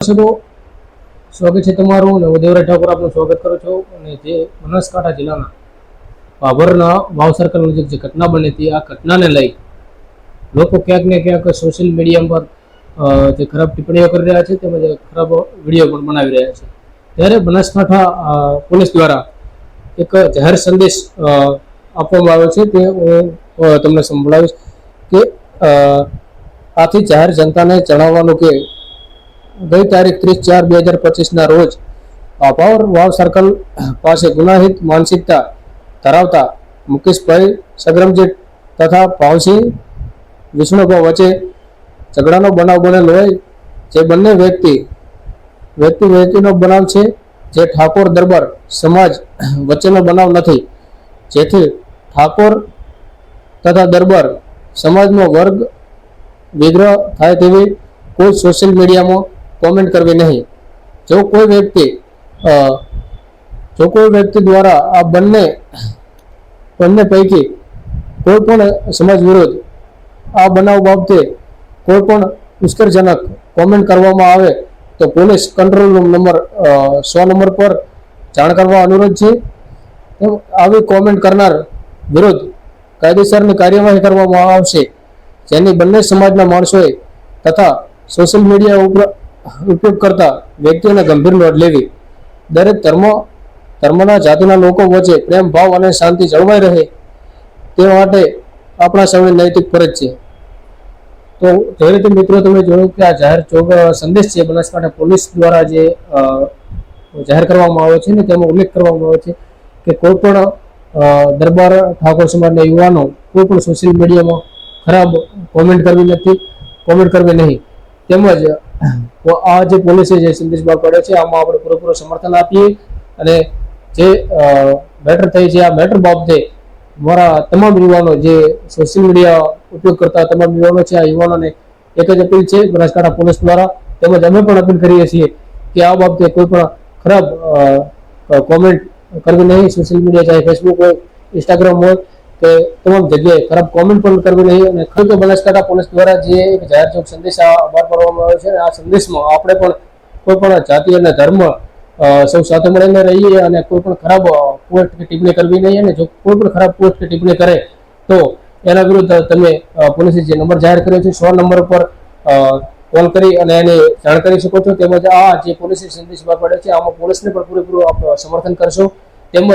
દર્શકો સ્વાગત છે તમારું દેવરાજ ઠાકોર આપનું સ્વાગત કરું છું. અને જે બનાસકાંઠા જિલ્લાના ભાભરના વાવ સર્કલ નજીક જે ઘટના બની હતી, આ ઘટનાને લઈ લોકો ક્યાંક ને ક્યાંક સોશિયલ મીડિયા પર જે ખરાબ ટિપ્પણીઓ કરી રહ્યા છે તેમજ ખરાબ વીડિયો પણ બનાવી રહ્યા છે. ત્યારે બનાસકાંઠા પોલીસ દ્વારા એક જાહેર સંદેશ આપવામાં આવ્યો છે તે હું તમને સંભળાવીશ કે આથી જાહેર જનતાને જણાવવાનું કે ગઈ તારીખ ત્રીસ ચાર બે હજાર પચીસના રોજ પાવર વાવ સર્કલ પાસે ગુનાહિત માનસિકતા ધરાવતા મુકેશભાઈ સગરમજી તથા ભાવસિંહ વિષ્ણુભાઈ વચ્ચે ઝઘડાનો બનાવ બનેલો હોય, જે બંને વ્યક્તિ વ્યક્તિ વ્યક્તિનો બનાવ છે, જે ઠાકોર દરબાર સમાજ વચ્ચેનો બનાવ નથી. જેથી ઠાકોર તથા દરબાર સમાજનો વર્ગ વિગ્રહ થાય તેવી કોઈ સોશિયલ મીડિયામાં કોમેન્ટ કરવી નહીં. જો કોઈ વ્યક્તિ જો કોઈ વ્યક્તિ દ્વારા આ બંને બંને પૈકી કોઈ પણ સમાજ વિરોધ આ બનાવ બાબતે કોઈ પણ ઉશ્કેરજનક કોમેન્ટ કરવામાં આવે તો પોલીસ કંટ્રોલ રૂમ નંબર સો નંબર પર જાણ કરવા અનુરોધ છે. આવી કોમેન્ટ કરનાર વિરુદ્ધ કાયદેસરની કાર્યવાહી કરવામાં આવશે. જેની બંને સમાજના માણસોએ તથા સોશિયલ મીડિયા ઉપર ઉપયોગ કરતા વ્યક્તિઓને ગંભીર નોંધ લેવી. દરેક ધર્મ, ધર્મના જાતિના લોકો વચ્ચે પ્રેમ, ભાવ અને શાંતિ જળવાઈ રહે તે માટે આપણા સૌની નૈતિક ફરજ છે. તો જે રીતે મિત્રો તમે જોયું કે આ જાહેર સંદેશ છે બનાસકાંઠા પોલીસ દ્વારા જે જાહેર કરવામાં આવ્યો છે ને તેમાં ઉલ્લેખ કરવામાં આવ્યો છે કે કોઈ પણ દરબાર ઠાકોર સમાજના યુવાનો કોઈ પણ સોશિયલ મીડિયામાં ખરાબ કોમેન્ટ કરવી નથી કોમેન્ટ કરવી નહીં. તેમજ આ જે પોલિસી જે સંદેશ બહાર પડે છે, આમાં આપણે પૂરેપૂરું સમર્થન આપીએ અને જે મેટર થઈ છે, આ મેટર બાબતે મારા તમામ યુવાનો જે સોશિયલ મીડિયા ઉપયોગ કરતા તમામ યુવાનો છે, આ યુવાનોને એક જ અપીલ છે, બનાસકાંઠા પોલીસ દ્વારા તેમજ અમે પણ અપીલ કરીએ છીએ કે આ બાબતે કોઈ પણ ખરાબ કોમેન્ટ કરવી નહીં સોશિયલ મીડિયા ચાહે ફેસબુક હોય ઇન્સ્ટાગ્રામ હોય કે તમામ જગ્યાએ ખરાબ કોમેન્ટ પણ કરવી નહીં અને ખરું તો બનાસકાંઠા પોલીસ દ્વારા જે એક જાહેર ચોક સંદેશ બહાર પાડવામાં આવ્યો છે આ સંદેશમાં આપણે પણ કોઈ પણ જાતિ અને ધર્મ સૌ સાથે મળીને રહીએ અને કોઈ પણ ખરાબ પોસ્ટ કે ટિપ્પણી કરવી નહીં અને જો કોઈ પણ ખરાબ પોસ્ટ કે ટિપ્પણી કરે તો એના વિરુદ્ધ તમે પોલીસે જે નંબર જાહેર કર્યો છે, સો નંબર પર કોલ કરી અને એને જાણ કરી શકો છો. તેમજ આ જે પોલીસે સંદેશ બહાર પાડ્યો છે, આમાં પોલીસને પણ પૂરેપૂરું સમર્થન કરશો. તેમજ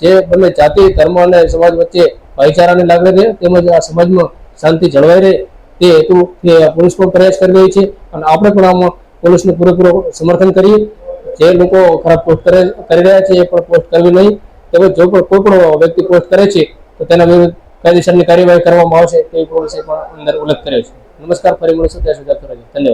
જે બંને જાતિ, ધર્મ અને સમાજ વચ્ચે ભાઈચારાની લાગણી રહે, તેમજ આ સમાજમાં શાંતિ જળવાઈ રહે, તે હેતુથી પોલીસ પણ પ્રયાસ કરી રહી છે. અને આપણે પણ આમાં પોલીસને પૂરેપૂરું સમર્થન કરીએ. જે લોકો ખરાબ પોસ્ટ કરે, કરી રહ્યા છે, એ પણ પોસ્ટ કરવી નહીં. તેમજ જો પણ કોઈ પણ વ્યક્તિ પોસ્ટ કરે છે, તો તેના વિરુદ્ધ કાયદેસરની કાર્યવાહી કરવામાં આવશે તેવી પોલીસે પણ અંદર ઉલ્લેખ કર્યો છે. નમસ્કાર, ફરી મળીશું, ત્યાં સુધી ધન્યવાદ.